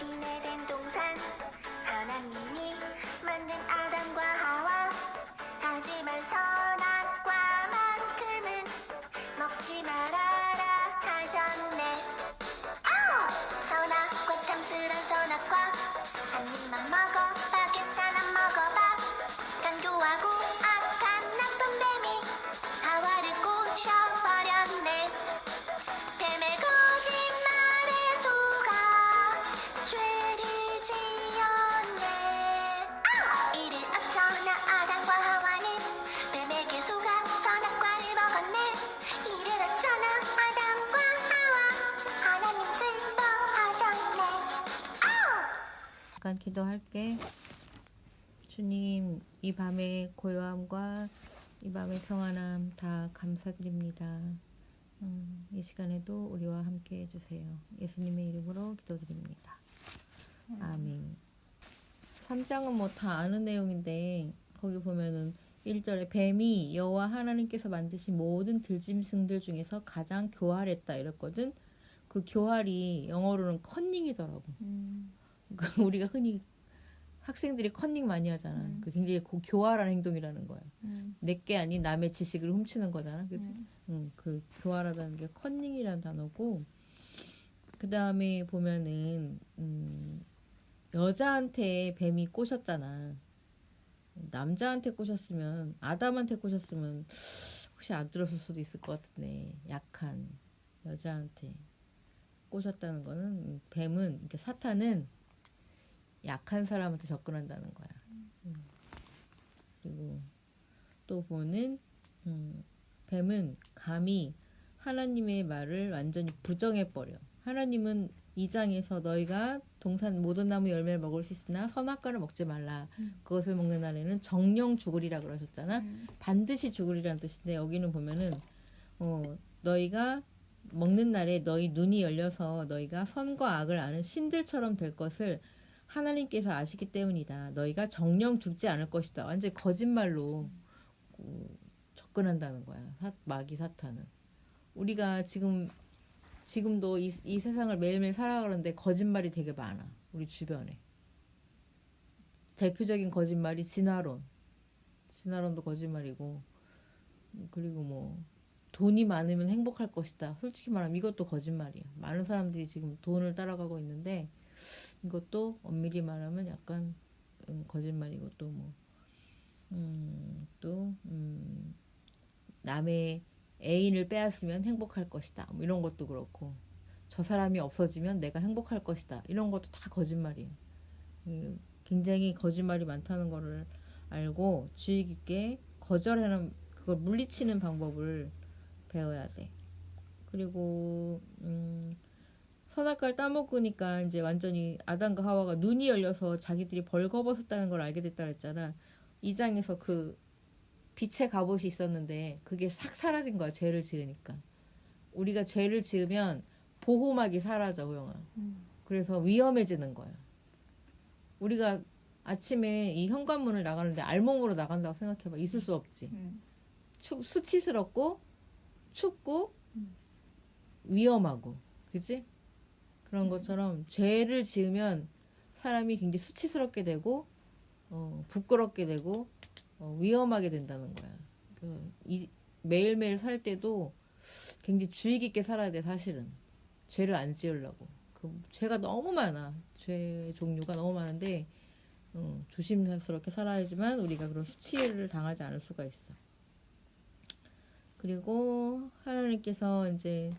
진해된 동산. 하나님이 만든 잠깐 기도할게. 주님, 이 밤의 고요함과 이 밤의 평안함 다 감사드립니다. 음, 이 시간에도 우리와 함께 해주세요. 예수님의 이름으로 기도드립니다. 아멘. 3장은 뭐 다 아는 내용인데 거기 보면은 1절에 뱀이 여호와 하나님께서 만드신 모든 들짐승들 중에서 가장 교활했다 이랬거든. 그 교활이 영어로는 커닝이더라고. 그 우리가 흔히 학생들이 컨닝 많이 하잖아. 음. 그 굉장히 고, 교활한 행동이라는 거야. 음. 내게 아닌 남의 지식을 훔치는 거잖아. 그치? 음. 응, 그 교활하다는 게 컨닝이라는 단어고 그 다음에 보면은 음, 여자한테 뱀이 꼬셨잖아. 남자한테 꼬셨으면 아담한테 꼬셨으면 혹시 안 들었을 수도 있을 것 같은데 약한 여자한테 꼬셨다는 거는 뱀은 이렇게 사탄은 약한 사람한테 접근한다는 거야. 음. 그리고 또 보는 음, 뱀은 감히 하나님의 말을 완전히 부정해 버려. 하나님은 이 장에서 너희가 동산 모든 나무 열매를 먹을 수 있으나 선악과를 먹지 말라. 음. 그것을 먹는 날에는 정령 죽으리라 그러셨잖아. 음. 반드시 죽으리라는 뜻인데 여기는 보면은 어 너희가 먹는 날에 너희 눈이 열려서 너희가 선과 악을 아는 신들처럼 될 것을 하나님께서 아시기 때문이다. 너희가 정령 죽지 않을 것이다. 완전 히 거짓말로 어, 접근한다는 거야. 사, 마귀 사탄은. 우리가 지금 지금도 이, 이 세상을 매일매일 살아가는데 거짓말이 되게 많아. 우리 주변에. 대표적인 거짓말이 진화론. 진화론도 거짓말이고 그리고 뭐 돈이 많으면 행복할 것이다. 솔직히 말하면 이것도 거짓말이야. 많은 사람들이 지금 돈을 따라가고 있는데 이것도 엄밀히 말하면 약간 음, 거짓말이고 또 뭐, 음, 또, 음, 남의 애인을 빼앗으면 행복할 것이다. 뭐 이런 것도 그렇고, 저 사람이 없어지면 내가 행복할 것이다. 이런 것도 다 거짓말이에요. 이 굉장히 거짓말이 많다는 거를 알고 주의 깊게 거절하는, 그걸 물리치는 방법을 배워야 돼. 그리고, 음, 선악과를 따먹으니까 이제 완전히 아담과 하와가 눈이 열려서 자기들이 벌거벗었다는 걸 알게 됐다 그랬잖아. 이 장에서 그 빛의 갑옷이 있었는데 그게 싹 사라진 거야. 죄를 지으니까. 우리가 죄를 지으면 보호막이 사라져, 호영아. 음. 그래서 위험해지는 거야. 우리가 아침에 이 현관문을 나가는데 알몸으로 나간다고 생각해봐. 있을 수 없지. 음. 추, 수치스럽고 춥고 음. 위험하고 그지 그런 것처럼 죄를 지으면 사람이 굉장히 수치스럽게 되고 어, 부끄럽게 되고 어, 위험하게 된다는 거야. 그, 이, 매일매일 살 때도 굉장히 주의 깊게 살아야 돼 사실은. 죄를 안 지으려고. 그 죄가 너무 많아. 죄 종류가 너무 많은데 어, 조심스럽게 살아야지만 우리가 그런 수치를 당하지 않을 수가 있어. 그리고 하나님께서 이제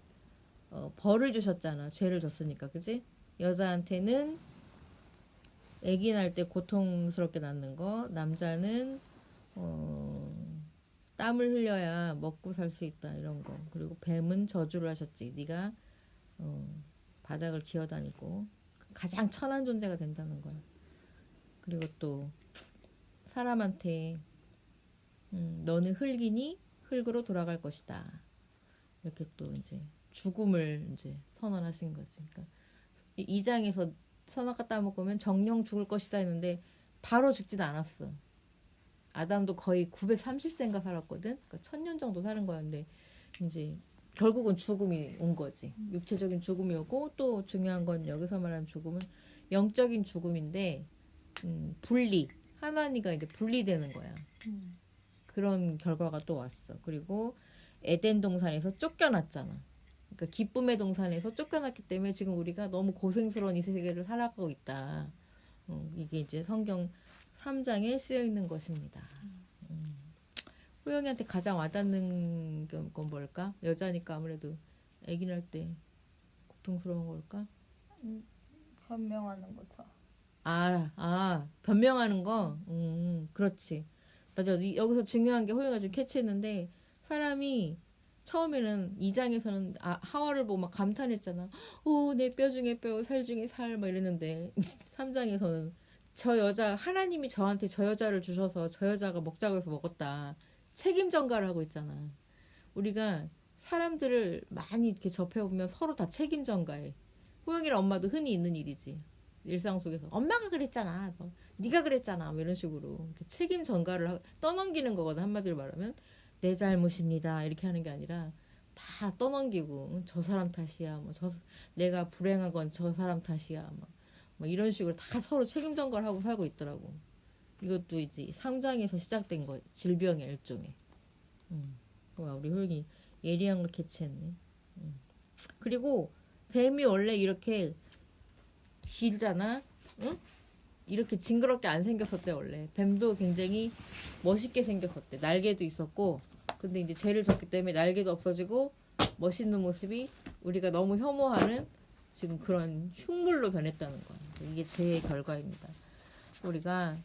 어, 벌을 주셨잖아. 죄를 졌으니까, 그지? 여자한테는 아기 날때 고통스럽게 낳는 거, 남자는 어, 땀을 흘려야 먹고 살 수 있다 이런 거. 그리고 뱀은 저주를 하셨지. 네가 어, 바닥을 기어다니고 가장 천한 존재가 된다는 거야. 그리고 또 사람한테 음, 너는 흙이니 흙으로 돌아갈 것이다. 이렇게 또 이제 죽음을 이제 선언하신 거지. 그러니까 이- 이 장에서 선악과 따먹으면 정령 죽을 것이다 했는데 바로 죽진 않았어. 아담도 거의 930세인가 살았거든. 그러니까 천년 정도 사는 거였는데 이제 결국은 죽음이 온 거지. 육체적인 죽음이 오고 또 중요한 건 여기서 말하는 죽음은 영적인 죽음인데 음, 분리 하나니가 이제 분리되는 거야. 음. 그런 결과가 또 왔어. 그리고 에덴 동산에서 쫓겨났잖아. 그러니까 기쁨의 동산에서 쫓겨났기 때문에 지금 우리가 너무 고생스러운 이 세계를 살아가고 있다. 어, 이게 이제 성경 3장에 쓰여 있는 것입니다. 음. 호영이한테 가장 와닿는 건 뭘까? 여자니까 아무래도 아기 날때 고통스러운 걸까? 변명하는 거죠. 아, 아, 변명하는 거? 음, 그렇지. 맞아. 이- 여기서 중요한 게 호영이가 좀 캐치했는데, 사람이 처음에는 2장에서는 아, 하와를 보고 막 감탄했잖아. 오, 내 뼈 중에 뼈, 살 중에 살, 막 이랬는데, 3장에서는 저 여자, 하나님이 저한테 저 여자를 주셔서 저 여자가 먹자고 해서 먹었다. 책임 전가를 하고 있잖아. 우리가 사람들을 많이 이렇게 접해보면 서로 다 책임 전가해. 호영이랑 엄마도 흔히 있는 일이지. 일상 속에서 엄마가 그랬잖아, 뭐, 네가 그랬잖아, 뭐 이런 식으로 책임 전가를 하, 떠넘기는 거거든 한마디로 말하면 내 잘못입니다 이렇게 하는 게 아니라 다 떠넘기고 저 사람 탓이야, 뭐 저 내가 불행한 건 저 사람 탓이야, 뭐, 뭐 이런 식으로 다 서로 책임 전가를 하고 살고 있더라고. 이것도 이제 상장에서 시작된 거 질병의 일종의. 음. 와 우리 효영이 예리한 걸 캐치했네. 음. 그리고 뱀이 원래 이렇게 길잖아. 응? 이렇게 징그럽게 안 생겼었대 원래. 뱀도 굉장히 멋있게 생겼었대. 날개도 있었고. 근데 이제 죄를 졌기 때문에 날개도 없어지고 멋있는 모습이 우리가 너무 혐오하는 지금 그런 흉물로 변했다는 거야. 이게 죄의 결과입니다. 우리가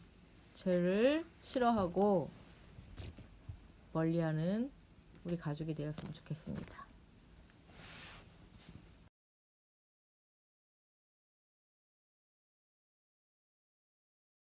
죄를 싫어하고 멀리하는 우리 가족이 되었으면 좋겠습니다.